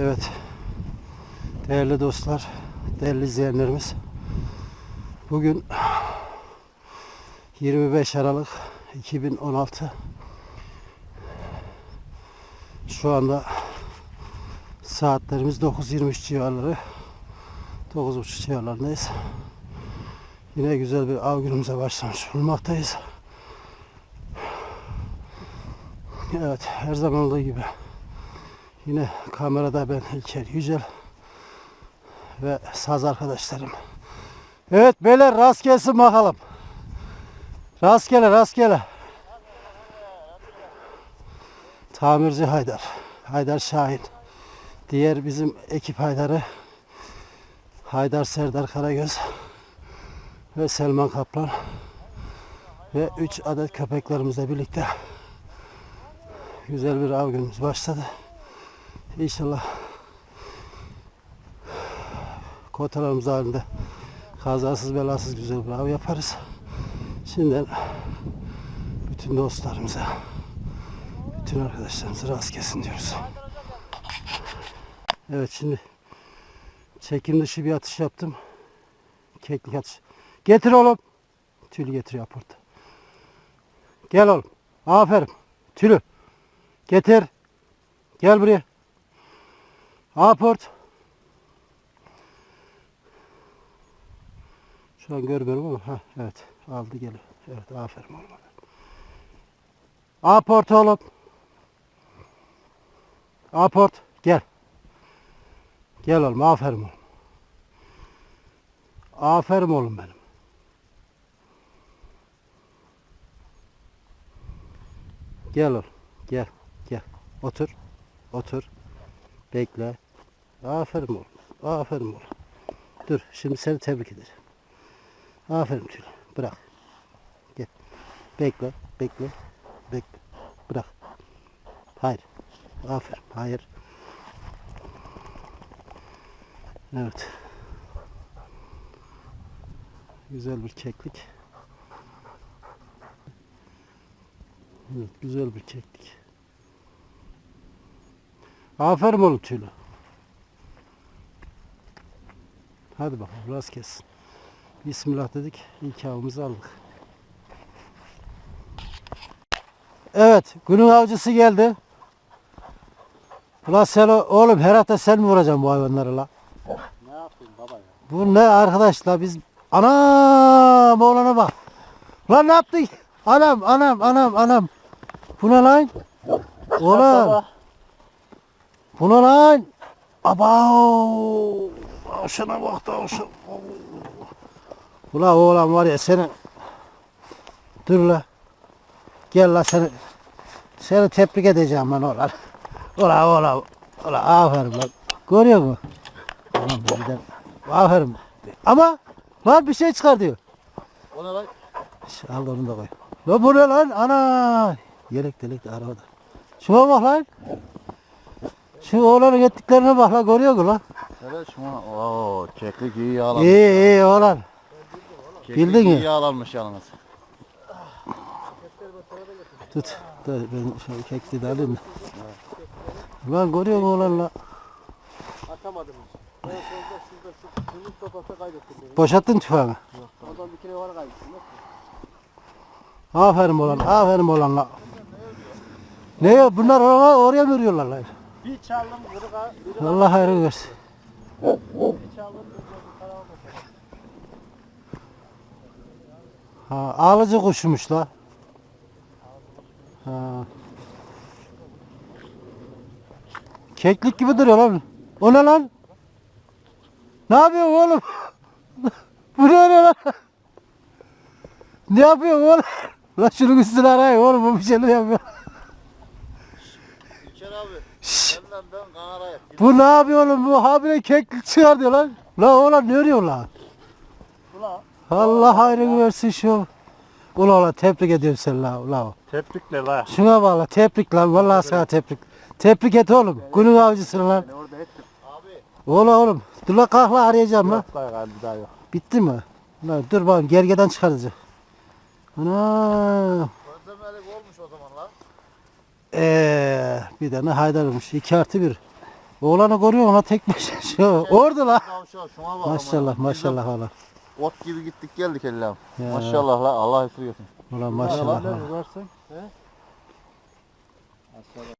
Evet. Değerli dostlar, değerli izleyenlerimiz. Bugün 25 Aralık 2016. Şu anda saatlerimiz 9.23 civarları. 9.30 civarlarındayız. Yine güzel bir av günümüze başlamış bulunmaktayız. Evet, her zaman olduğu gibi Yine kamerada ben İlker Yücel ve saz arkadaşlarım. Evet beyler rast gelsin bakalım. Rastgele rastgele. Tamirci Haydar. Haydar Şahin. Diğer bizim ekip Haydar'ı Haydar Serdar Karagöz ve Selman Kaplan ve 3 adet köpeklerimizle birlikte güzel bir av günümüz başladı. İnşallah kotalarımız halinde kazasız belasız güzel bir av yaparız. Şimdiden bütün dostlarımıza, bütün arkadaşlarımıza rast gelsin diyoruz. Evet şimdi çekim dışı bir atış yaptım. Keklik atış. Getir oğlum. Tülü getir aport. Gel oğlum. Aferin. Tülü. Getir. Gel buraya. Aport. Şu an görmüyorum ama ha evet aldı geliyor. Evet aferin oğlum. Aport oğlum. Aport gel. Gel oğlum aferin oğlum. Aferin oğlum benim. Gel oğlum. Gel. Gel. Otur. Otur. Bekle. Aferin oğlum. Aferin oğlum. Dur şimdi seni tebrik ederim. Aferin Tülay. Bırak. Gel. Bekle. Bekle. Bekle. Bırak. Hayır. Aferin. Hayır. Evet. Güzel bir keklik. Evet, güzel bir keklik. Aferin oğlum tüylü. Hadi bakalım rast kessin. Bismillah dedik. İlk avımızı aldık. Evet. Günün avcısı geldi. Ulan sen oğlum her hafta sen mi vuracaksın bu hayvanları la? Ne yapayım baba ya? Bu ne arkadaşlar biz anam oğlana bak. Lan ne yaptık? Anam anam anam anam. Bu ne lan? Oğlum. Bu ne lan? Abav. Tavşana bak tavşan. Ula oğlan var ya senin. Dur la. Gel la seni. Seni tebrik edeceğim ben oğlan. Ula oğlan. Ula aferin lan. Görüyor musun? Ulan de- Aferin. Ama lan bir şey çıkar diyor. O ne lan? Al onu da koy. Lan bu ne lan? Ana. Yelek delik de arabada. Şuna bak lan. Şu oğlanın ettiklerine bak lan görüyor musun lan? Evet şuna. Oo, keklik iyi yağlanmış. İyi iyi oğlan. Keklik bildin iyi ya. yağlanmış yalnız. Tut. Dur ben şöyle kekli de alayım da. Lan görüyor musun oğlan lan? Atamadım. Ben solda şurada şu kırmızı sopası kaybettim beni. Boşalttın tüfeğini. Oradan bir kere var kaybettim. Aferin oğlan. Aferin oğlan lan. Ne ya bunlar oraya, oraya mı yürüyorlar lan? Bir çaldım kırık ha. Biri Allah hayırlı versin. Ha, ağlıcı kuşmuş la. Ha. Keklik gibi duruyor lan. O ne lan? Ne yapıyorsun oğlum? Bu ne lan? Ne yapıyorsun oğlum? Lan şunun üstüne arayın oğlum bu bir şeyler yapıyor. İlker abi. Senden ben kanarayım. bu ne yapıyor oğlum? Bu habire keklik çıkartıyor lan. La oğlan ne örüyor lan? Ula. Allah hayrını versin şu. Ula ula tebrik ediyorum seni la. Ula. Tebrikler la. Şuna bağla tebrik lan vallahi sana tebrik. Tebrik et oğlum. Günün avcısın lan. Orada ettim. Abi. Oğlum oğlum. Dur la kalk la arayacağım lan. Yok daha galiba daha yok. Bitti mi? Lan dur bakalım gergeden çıkaracak. Ana. Gözlemelik olmuş o zaman lan. Ee, bir tane haydarmış. 2 artı 1. Oğlanı görüyor ona tek başına şu. Orada la. Kavşağı şuna bak. Maşallah maşallah ola. Ot gibi gittik geldik ellam. Ya. Maşallah la Allah esirgesin. Ulan maşallah. Versen? He?